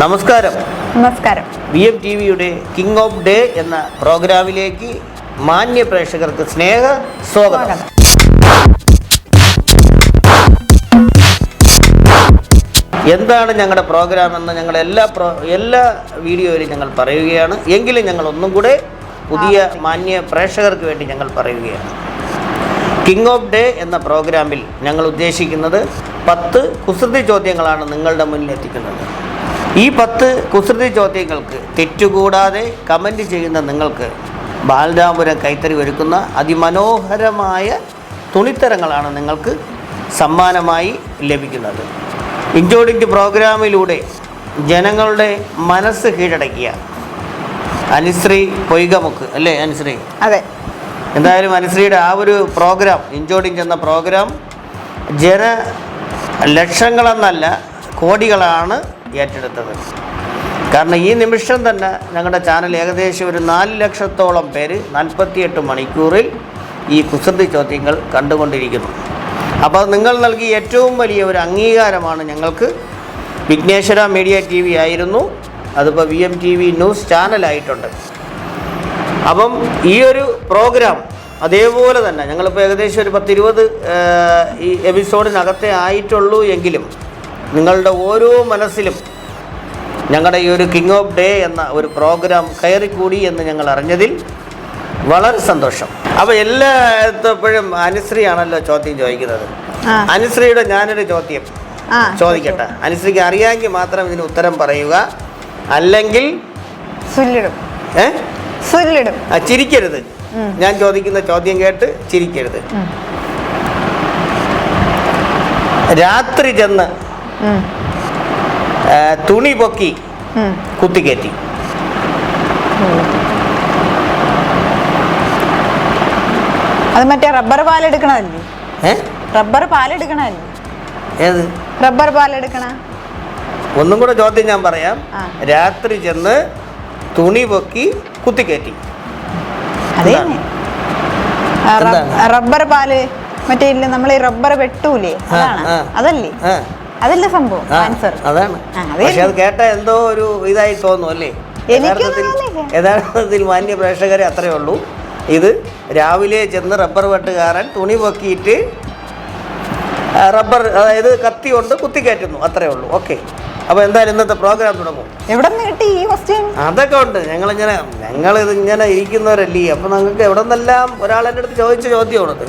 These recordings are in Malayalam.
നമസ്കാരം. നമസ്കാരം. വി എം ടി വിയുടെ കിങ് ഓഫ് ഡേ എന്ന പ്രോഗ്രാമിലേക്ക് മാന്യ പ്രേക്ഷകർക്ക് സ്നേഹ സ്വാഗതം. എന്താണ് ഞങ്ങളുടെ പ്രോഗ്രാം എന്ന് ഞങ്ങൾ എല്ലാ പ്രോ എല്ലാ വീഡിയോയിലും ഞങ്ങൾ പറയുകയാണ്. എങ്കിലും ഞങ്ങൾ ഒന്നും കൂടെ പുതിയ മാന്യ പ്രേക്ഷകർക്ക് വേണ്ടി ഞങ്ങൾ പറയുകയാണ്. കിങ് ഓഫ് ഡേ എന്ന പ്രോഗ്രാമിൽ ഞങ്ങൾ ഉദ്ദേശിക്കുന്നത് പത്ത് കുസൃതി ചോദ്യങ്ങളാണ് നിങ്ങളുടെ മുന്നിൽ എത്തിക്കുന്നത്. ഈ പത്ത് കുസൃതി ചോദ്യങ്ങൾക്ക് തെറ്റുകൂടാതെ കമന്റ് ചെയ്യുന്ന നിങ്ങൾക്ക് ബാലരാമപുരം കൈത്തറി ഒരുക്കുന്ന അതിമനോഹരമായ തുണിത്തരങ്ങളാണ് നിങ്ങൾക്ക് സമ്മാനമായി ലഭിക്കുന്നത്. ഇഞ്ചോടിഞ്ച് പ്രോഗ്രാമിലൂടെ ജനങ്ങളുടെ മനസ്സ് കീഴടക്കിയ അനുശ്രീ പൊയ്കമുക്ക് അല്ലേ അനുശ്രീ? അതെ. എന്തായാലും അനുശ്രീയുടെ ആ ഒരു പ്രോഗ്രാം ഇഞ്ചോടിഞ്ച് എന്ന പ്രോഗ്രാം ജന ലക്ഷങ്ങളെന്നല്ല കോടികളാണ് ഏറ്റെടുത്തത്. കാരണം ഈ നിമിഷം തന്നെ ഞങ്ങളുടെ ചാനൽ ഏകദേശം ഒരു നാല് ലക്ഷത്തോളം പേര് നാൽപ്പത്തിയെട്ട് മണിക്കൂറിൽ ഈ കുസൃതി ചോദ്യങ്ങൾ കണ്ടുകൊണ്ടിരിക്കുന്നു. അപ്പോൾ നിങ്ങൾ നൽകിയ ഏറ്റവും വലിയ ഒരു അംഗീകാരമാണ് ഞങ്ങൾക്ക് വിഘ്നേശ്വര മീഡിയ ടി വി ആയിരുന്നു. അതിപ്പോൾ V M T V news ചാനലായിട്ടുണ്ട്. അപ്പം ഈ ഒരു പ്രോഗ്രാം അതേപോലെ തന്നെ ഞങ്ങളിപ്പോൾ ഏകദേശം ഒരു പത്തിരുപത് ഈ എപ്പിസോഡിനകത്തെ ആയിട്ടുള്ളൂ എങ്കിലും നിങ്ങളുടെ ഓരോ മനസ്സിലും ഞങ്ങളുടെ ഈ ഒരു കിങ് ഓഫ് ഡേ എന്ന ഒരു പ്രോഗ്രാം കയറിക്കൂടി എന്ന് ഞങ്ങൾ അറിഞ്ഞതിൽ വളരെ സന്തോഷം. അപ്പോൾ എല്ലാത്തപ്പോഴും അനുശ്രീയാണല്ലോ ചോദ്യം ചോദിക്കുന്നത്. അനുശ്രീയുടെ ഞാനൊരു ചോദ്യം ചോദിക്കട്ടെ. അനുശ്രീക്ക് അറിയാമെങ്കിൽ മാത്രം ഇതിന് ഉത്തരം പറയുക. അല്ലെങ്കിൽ ചിരിക്കരുത്. ഞാൻ ചോദിക്കുന്ന ചോദ്യം കേട്ട് ചിരിക്കരുത്. രാത്രി ചെന്ന് തുണി പൊക്കി കുത്തിക്കേറ്റി കുത്തിക്കയറ്റി. അത് മറ്റേ റബ്ബർ പാലെടുക്കണല്ലേ റബ്ബർ പാലെടുക്കണല്ലേ ഏത്? റബ്ബർ പാലെടുക്കണ? ഒന്നും കൂടെ ചോദ്യം ഞാൻ പറയാം. രാത്രി ചെന്ന് തുണി പൊക്കി കുത്തിക്കയറ്റി. അതേ? റബ്ബർ പാൽ മറ്റേ ഇല്ല നമ്മൾ ഈ റബ്ബർ വെട്ടൂലേ. അതല്ലേ? അതല്ലേ സംഭവം ആൻസർ അതാണ്. പക്ഷെ അത് കേട്ട എന്തോ ഒരു ഇതായി തോന്നും അല്ലേ? യഥാർത്ഥത്തിൽ. യഥാർത്ഥത്തിൽ മാന്യ പ്രേക്ഷകരെ അത്രയേ ഉള്ളൂ. ഇത് രാവിലെ ചെന്ന് റബ്ബർ വെട്ടുകാരൻ തുണി പൊക്കിയിട്ട് റബ്ബർ അതായത് കത്തി കൊണ്ട് കുത്തിക്കയറ്റുന്നു അത്രേ ഉള്ളൂ. ഓക്കെ. അപ്പോൾ എന്തായാലും ഇന്നത്തെ പ്രോഗ്രാം തുടങ്ങും. എവിടെ നിന്ന് കിട്ടി ഈ ക്വസ്റ്റ്യൻ അതൊക്കെ ഉണ്ട്. ഞങ്ങളിങ്ങനെ ഞങ്ങളിത് ഇങ്ങനെ ഇരിക്കുന്നവരല്ലേ? അപ്പോൾ നിങ്ങൾക്ക് എവിടെ നിന്നെല്ലാം ഒരാളെന്റെ അടുത്ത് ചോദിച്ച ചോദ്യമാണത്.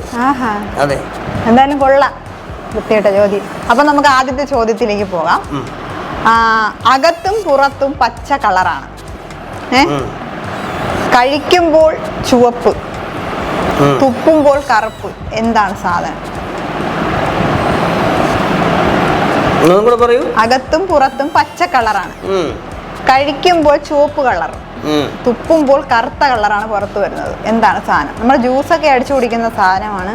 അതെ. എന്തായാലും കൊള്ളാം. വൃത്തിയായിട്ട ചോദ്യം അപ്പൊ നമുക്ക് ആദ്യത്തെ ചോദ്യത്തിലേക്ക് പോകാം. അകത്തും പുറത്തും പച്ച കളറാണ്. ഏ? കഴിക്കുമ്പോൾ ചുവപ്പ് തുപ്പുമ്പോൾ കറുപ്പ്. എന്താണ് സാധനം? പറയൂ. അകത്തും പുറത്തും പച്ച കളറാണ്. കഴിക്കുമ്പോൾ ചുവപ്പ് കളർ തുപ്പുമ്പോൾ കറുത്ത കളറാണ് പുറത്തു വരുന്നത്. എന്താണ് സാധനം? നമ്മൾ ജ്യൂസൊക്കെ അടിച്ചു കുടിക്കുന്ന സാധനമാണ്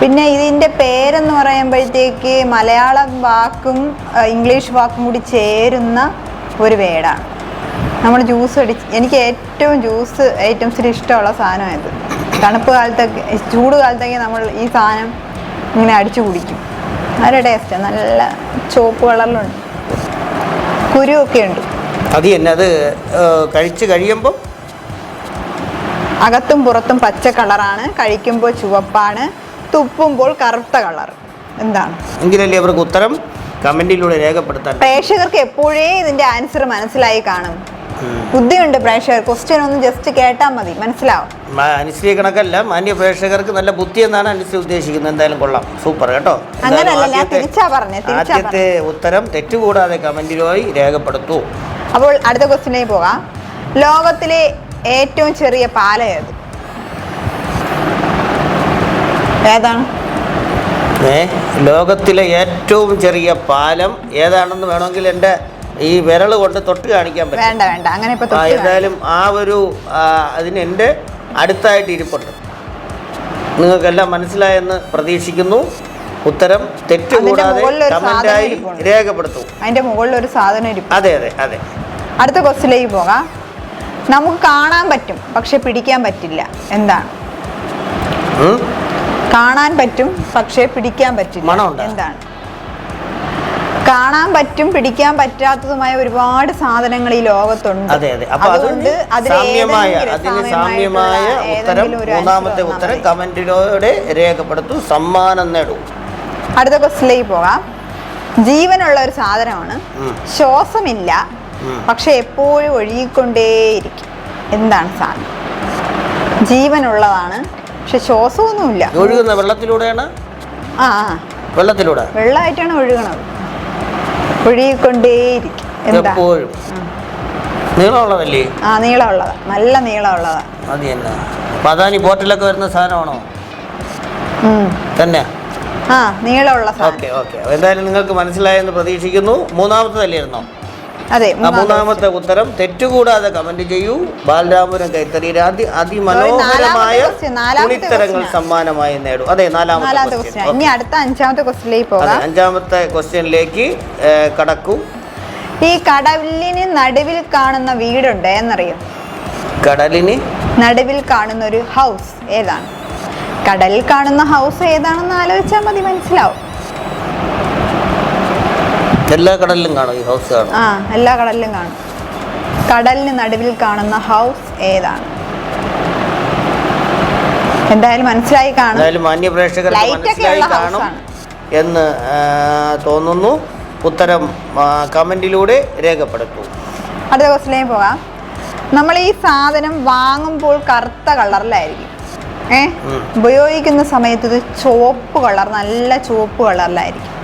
പിന്നെ ഇതിന്റെ പേരെന്ന് പറയുമ്പോഴത്തേക്ക് മലയാളം വാക്കും ഇംഗ്ലീഷ് വാക്കും കൂടി ചേരുന്ന ഒരു വേടാണ്. നമ്മൾ ജ്യൂസ് അടിച്ച് എനിക്ക് ഏറ്റവും ജ്യൂസ് ഐറ്റംസിൽ ഇഷ്ടമുള്ള സാധനം ഇത്. തണുപ്പ് കാലത്തൊക്കെ ചൂട് കാലത്തൊക്കെ നമ്മൾ ഈ സാധനം ഇങ്ങനെ അടിച്ചു കുടിക്കും. നല്ല ടേസ്റ്റ് നല്ല ചുവപ്പ് കളറിലുണ്ട് കുരുവൊക്കെ ഉണ്ട്. അത് തന്നെ അത് കഴിച്ച് കഴിയുമ്പോൾ അകത്തും പുറത്തും പച്ച കളറാണ് കഴിക്കുമ്പോൾ ചുവപ്പാണ് തുപ്പുമ്പോൾ കറുത്ത കളർ. എന്താണ്? എങ്കിലല്ലേ അവർക്ക് ഉത്തരം കമന്റിലൂടെ രേഖപ്പെടുത്താൻ പ്രേക്ഷകർക്ക് എപ്പോഴേ ഇതിന്റെ ആൻസർ മനസ്സിലായി കാണും. ബുദ്ധിയുണ്ട് പ്രേക്ഷകർ. ക്വസ്റ്റ്യൻ ഒന്ന് ജസ്റ്റ് കേട്ടാൽ മതി. മനസ്സിലാവും. അനുശ്രീ കണക്കല്ല. മാന്യ പ്രേക്ഷകർക്ക് നല്ല ബുദ്ധി എന്നാണ് അനുശ്രീ ഉദ്ദേശിക്കുന്നത്. എന്തായാലും കൊള്ളാം. സൂപ്പർ കേട്ടോ. ആദ്യത്തെ ഉത്തരം തെറ്റുകൂടാതെ കമന്റിലായി രേഖപ്പെടുത്തൂ. അപ്പോൾ അടുത്ത ക്വസ്റ്റിനായി പോകാം. ലോകത്തിലെ ഏറ്റവും ചെറിയ പാല ഏത്? ഏതാണ്? ഏ ലോകത്തിലെ ഏറ്റവും ചെറിയ പാലം ഏതാണെന്ന് വേണമെങ്കിൽ എന്റെ ഈ വിരൽ കൊണ്ട് തൊട്ട് കാണിക്കാൻ പറ്റും. വേണ്ട വേണ്ട. അങ്ങനെ ഇപ്പൊ ആ. ഏതായാലും ആ ഒരു ആ, അതിന് എന്റെ അടുത്തായിട്ട് ഇരിപ്പുണ്ട്. നിങ്ങൾക്കെല്ലാം മനസ്സിലായെന്ന് പ്രതീക്ഷിക്കുന്നു. ഉത്തരം തെറ്റുകൂടാതെ മുകളിലൊരു സാധനം ഇരിപ്പുണ്ട്. രേഖപ്പെടുത്തൂ. അതിന്റെ മുകളിൽ ഒരു സാധനം ഇരിക്കും അതെ അതെ അതെ. അടുത്ത ക്വസ്റ്റിലേക്ക് പോകാം. നമുക്ക് കാണാൻ പറ്റും പക്ഷെ പിടിക്കാൻ പറ്റില്ല. എന്താണ്? ഉം? കാണാൻ പറ്റും പക്ഷേ പിടിക്കാൻ പറ്റില്ല. മണമുണ്ടോ? എന്താണ്? കാണാൻ പറ്റും പിടിക്കാൻ പറ്റാത്തതുമായ ഒരുപാട് സാധനങ്ങൾ ഈ ലോകത്തുണ്ട്. അതെ അതെ. അപ്പൊ അതുകൊണ്ട് സാമ്യമായ അതിന് സാമ്യമായ ഉത്തരം മൂന്നാമത്തെ ഉത്തരം കമന്റിലൂടെ രേഖപ്പെടുത്തു. സമ്മാനം നേടൂ. അടുത്ത ക്വസ്റ്റിലേക്ക് പോകാം. ജീവനുള്ള ഒരു സാധനമാണ്. ശ്വാസമില്ല പക്ഷെ എപ്പോഴും ഒഴുകിക്കൊണ്ടേയിരിക്കും. എന്താണ് സാധനം? ജീവനുള്ളതാണ്. പക്ഷെ ശ്വാസമൊന്നുമില്ല. ഒഴുകുന്ന വെള്ളത്തിലൂടെയാണ്? ആ വെള്ളത്തിലൂടെ? വെള്ളമായിട്ടാണ് ഒഴുകണത്. ഒഴുകിക്കൊണ്ടേയിരിക്കും. എന്താ? എപ്പോഴും. നീളമുള്ളതല്ലേ? ആ നീളമുള്ളതാ. നല്ല നീളമുള്ളതാ. അത് തന്നെ. പതാനി ബോട്ടിലൊക്കെ വരുന്ന സാധനമാണോ. തന്നെ? ആ നീളമുള്ള ഓക്കെ ഓക്കെ. എന്തായാലും നിങ്ങൾക്ക് മനസ്സിലായെന്ന് പ്രതീക്ഷിക്കുന്നു. മൂന്നാമത്തെ മൂന്നാമത്തതല്ലായിരുന്നോ അതെ മൂന്നാമത്തെ ഉത്തരം തെറ്റുകൂടാതെ കമന്റ് ചെയ്യൂ. ബാലരാമപുരം കൈത്തറിയുടെ അതി അതിമനോഹരമായ ഉത്തരങ്ങൾ തുണിത്തരങ്ങൾ. സമ്മാനമായി നേടും. അതെ നാലാമത്തെ നാലാമത്തെ ക്വസ്റ്റ്യൻ ഇനി അടുത്ത അഞ്ചാമത്തെ ക്വസ്റ്റ്യനിലേക്ക് പോകാം. അഞ്ചാമത്തെ ക്വസ്റ്റ്യനിലേക്ക് കടക്കൂ. ഈ കടലിന് നടുവിൽ കാണുന്ന വീടുണ്ട് എന്നറിയോ. കടലിന്? നടുവിൽ കാണുന്ന ഒരു ഹൗസ് ഏതാണ്? കടലിൽ കാണുന്ന ഹൗസ് ഏതാണെന്ന് ആലോചിച്ചാൽ മതി മനസ്സിലാവും. എല്ലാ കടലിലും കാണും ഈ ഹൗസ് കാണും. ആ എല്ലാ കടലിലും കാണും. കടലിന് നടുവിൽ കാണുന്ന ഹൗസ് ഏതാണ്? എന്തായാലും മനസ്സിലായി കാണും. എന്തായാലും മാന്യ പ്രേക്ഷകർക്ക് Light ഒക്കെ മനസ്സിലായി ഉള്ള കാണും. എന്ന് ആ, തോന്നുന്നു. ഉത്തരം ആ, കമന്റിലൂടെ രേഖപ്പെടുത്തൂ. അടുത്ത ക്വസ്റ്റിലേക്ക് പോകാം. നമ്മൾ ഈ സാധനം വാങ്ങുമ്പോൾ കറുത്ത കളറിലായിരിക്കും. ഏ? ഉപയോഗിക്കുന്ന സമയത്ത് ഇത് ചുവപ്പ് കളർ നല്ല ചുവപ്പ് കളറിലായിരിക്കും.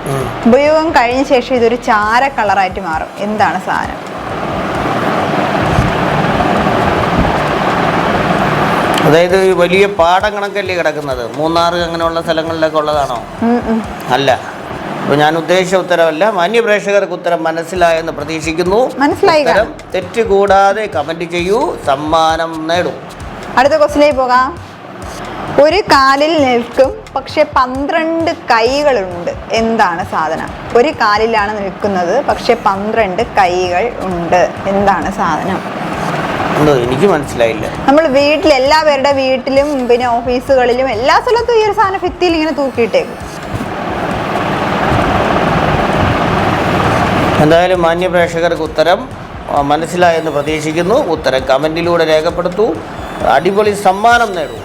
ഉപയോഗം കഴിഞ്ഞ ശേഷം ഇതൊരു ചാര കളറായിട്ട് മാറും. എന്താണ് സാധനം? അതായത് വലിയ പാടം കണക്കല്ലേ കിടക്കുന്നത്? മൂന്നാർ അങ്ങനെയുള്ള സ്ഥലങ്ങളിലൊക്കെ ഉള്ളതാണോ. അല്ല. അപ്പൊ ഞാൻ ഉദ്ദേശിച്ച ഉത്തരവല്ല. മാന്യപ്രേക്ഷകർക്ക് ഉത്തരം മനസ്സിലായെന്ന് പ്രതീക്ഷിക്കുന്നു. മനസ്സിലായി തെറ്റ് തെറ്റുകൂടാതെ കമന്റ് ചെയ്യൂ. സമ്മാനം നേടും. അടുത്ത ക്വസ്റ്റിലേക്ക് പോകാം. ഒരു കാലിൽ നിൽക്കും പക്ഷെ പന്ത്രണ്ട് കൈകളുണ്ട്. എന്താണ് സാധനം? ഒരു കാലിലാണ് നിൽക്കുന്നത് പക്ഷെ പന്ത്രണ്ട് കൈകൾ ഉണ്ട്. എന്താണ് സാധനം? എനിക്ക് മനസ്സിലായില്ല. നമ്മൾ വീട്ടിൽ എല്ലാ പേരുടെ വീട്ടിലും പിന്നെ ഓഫീസുകളിലും എല്ലാ സ്ഥലത്തും ഈ ഒരു സാധനം ഭിത്തിയിൽ ഇങ്ങനെ തൂക്കിയിട്ടേക്കും. എന്തായാലും മാന്യ പ്രേക്ഷകർക്ക് ഉത്തരം മനസ്സിലായെന്ന് പ്രതീക്ഷിക്കുന്നു. ഉത്തരം കമന്റിലൂടെ രേഖപ്പെടുത്തൂ. അടിപൊളി സമ്മാനം നേടൂ.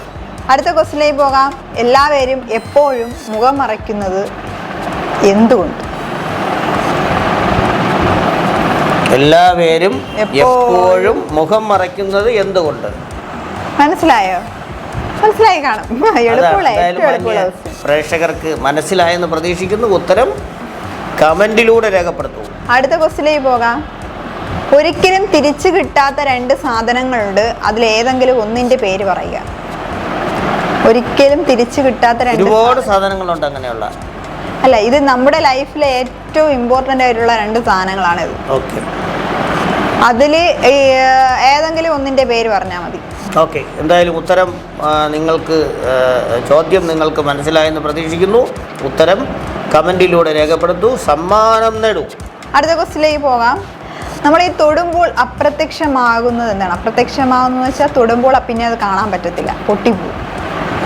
അടുത്ത ക്വസ്റ്റിലേക്ക് പോകാം. എല്ലാവരും എപ്പോഴും മുഖം മറയ്ക്കുന്നത് എന്തുകൊണ്ട്? എല്ലാവരും എപ്പോഴും മുഖം മറയ്ക്കുന്നത് എന്തുകൊണ്ട്? മനസ്സിലായോ? മനസ്സിലായി കാണും. പ്രേക്ഷകർക്ക് മനസ്സിലായെന്ന് പ്രതീക്ഷിക്കുന്നു. ഉത്തരം കമന്റിലൂടെ രേഖപ്പെടുത്തും. അടുത്ത ക്വസ്റ്റിലേക്ക് പോകാം. ഒരിക്കലും തിരിച്ചു കിട്ടാത്ത രണ്ട് സാധനങ്ങളുണ്ട്. അതിൽ ഏതെങ്കിലും ഒന്നിന്റെ പേര് പറയുക. ഒരിക്കലും തിരിച്ചു കിട്ടാത്ത രണ്ട് ഒരുപാട് സാധനങ്ങളുണ്ട് അങ്ങനെയുള്ള. അല്ല ഇത് നമ്മുടെ ലൈഫിലെ ഏറ്റവും ഇമ്പോർട്ടന്റ് ആയിട്ടുള്ള രണ്ട് സാധനങ്ങളാണ് ഇത്. ഓക്കെ. അതിൽ ഏതെങ്കിലും ഒന്നിന്റെ പേര് പറഞ്ഞാൽ മതി. ഓക്കെ. എന്തായാലും ഉത്തരം നിങ്ങൾക്ക് ചോദ്യം നിങ്ങൾക്ക് മനസ്സിലായെന്ന് പ്രതീക്ഷിക്കുന്നു. ഉത്തരം കമന്റിലൂടെ രേഖപ്പെടുത്തു. സമ്മാനം നേടൂ. അടുത്ത ക്വസ്റ്റിലേക്ക് പോകാം. നമ്മൾ ഈ തൊടുമ്പോൾ അപ്രത്യക്ഷമാകുന്നത് എന്താണ്? അപ്രത്യക്ഷമാകുന്നത് വെച്ചാൽ തൊടുമ്പോൾ പിന്നെ അത് കാണാൻ പറ്റത്തില്ല. പൊട്ടിപ്പോവും.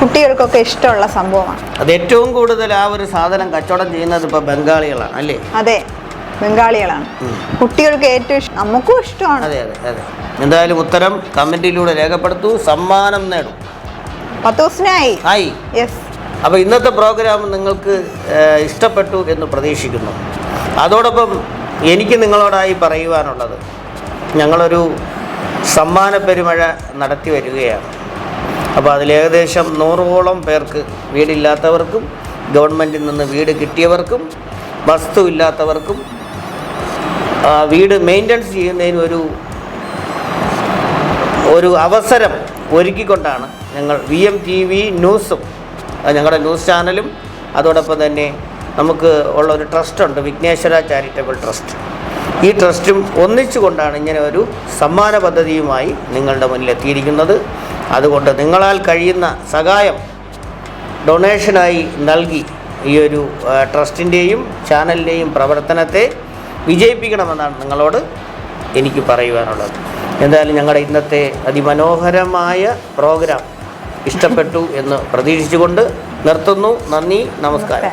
കുട്ടികൾക്കൊക്കെ ഇഷ്ടമുള്ള സംഭവമാണ്. അത് ഏറ്റവും കൂടുതൽ ആ ഒരു സാധനം കച്ചവടം ചെയ്യുന്നത് ഇപ്പോൾ ബംഗാളികളാണ് അല്ലേ? അതെ ബംഗാളികളാണ്. കുട്ടികൾക്ക് ഏറ്റവും ഇഷ്ടം നമുക്കും ഇഷ്ടമാണ്. അതെ അതെ അതെ. എന്തായാലും ഉത്തരം കമന്റിലൂടെ രേഖപ്പെടുത്തു. സമ്മാനം നേടും. പത്ത് ദിവസത്തിനായി? ആയി. യെസ് അപ്പോൾ ഇന്നത്തെ പ്രോഗ്രാം നിങ്ങൾക്ക് ഇഷ്ടപ്പെട്ടു എന്ന് പ്രതീക്ഷിക്കുന്നു. അതോടൊപ്പം എനിക്ക് നിങ്ങളോടായി പറയുവാനുള്ളത് ഞങ്ങളൊരു സമ്മാന പെരുമഴ നടത്തി വരികയാണ്. അപ്പോൾ അതിൽ ഏകദേശം നൂറോളം പേർക്ക് വീടില്ലാത്തവർക്കും ഗവൺമെന്റിൽ നിന്ന് വീട് കിട്ടിയവർക്കും വസ്തു ഇല്ലാത്തവർക്കും വീട് മെയിന്റനൻസ് ചെയ്യുന്നതിന് ഒരു ഒരു അവസരം ഒരുക്കിക്കൊണ്ടാണ് ഞങ്ങൾ വി എം ടി വി ന്യൂസും ഞങ്ങളുടെ ന്യൂസ് ചാനലും അതോടൊപ്പം തന്നെ നമുക്ക് ഉള്ള ഒരു ട്രസ്റ്റുണ്ട് വിഘ്നേശ്വര ചാരിറ്റബിൾ ട്രസ്റ്റ്. ഈ ട്രസ്റ്റും ഒന്നിച്ചുകൊണ്ടാണ് ഇങ്ങനെ ഒരു സമ്മാന പദ്ധതിയുമായി നിങ്ങളുടെ മുന്നിൽ എത്തിയിരിക്കുന്നത് അതുകൊണ്ട് നിങ്ങളാൽ കഴിയുന്ന സഹായം ഡൊണേഷനായി നൽകി ഈ ഒരു ട്രസ്റ്റിന്റെയും ചാനലിന്റെയും പ്രവർത്തനത്തെ വിജയിപ്പിക്കണമെന്നാണ് നിങ്ങളോട് എനിക്ക് പറയുവാനുള്ളത്. എന്തായാലും ഞങ്ങളുടെ ഇന്നത്തെ അതിമനോഹരമായ പ്രോഗ്രാം ഇഷ്ടപ്പെട്ടു എന്ന് പ്രതീക്ഷിച്ചുകൊണ്ട് നിർത്തുന്നു. നന്ദി നമസ്കാരം.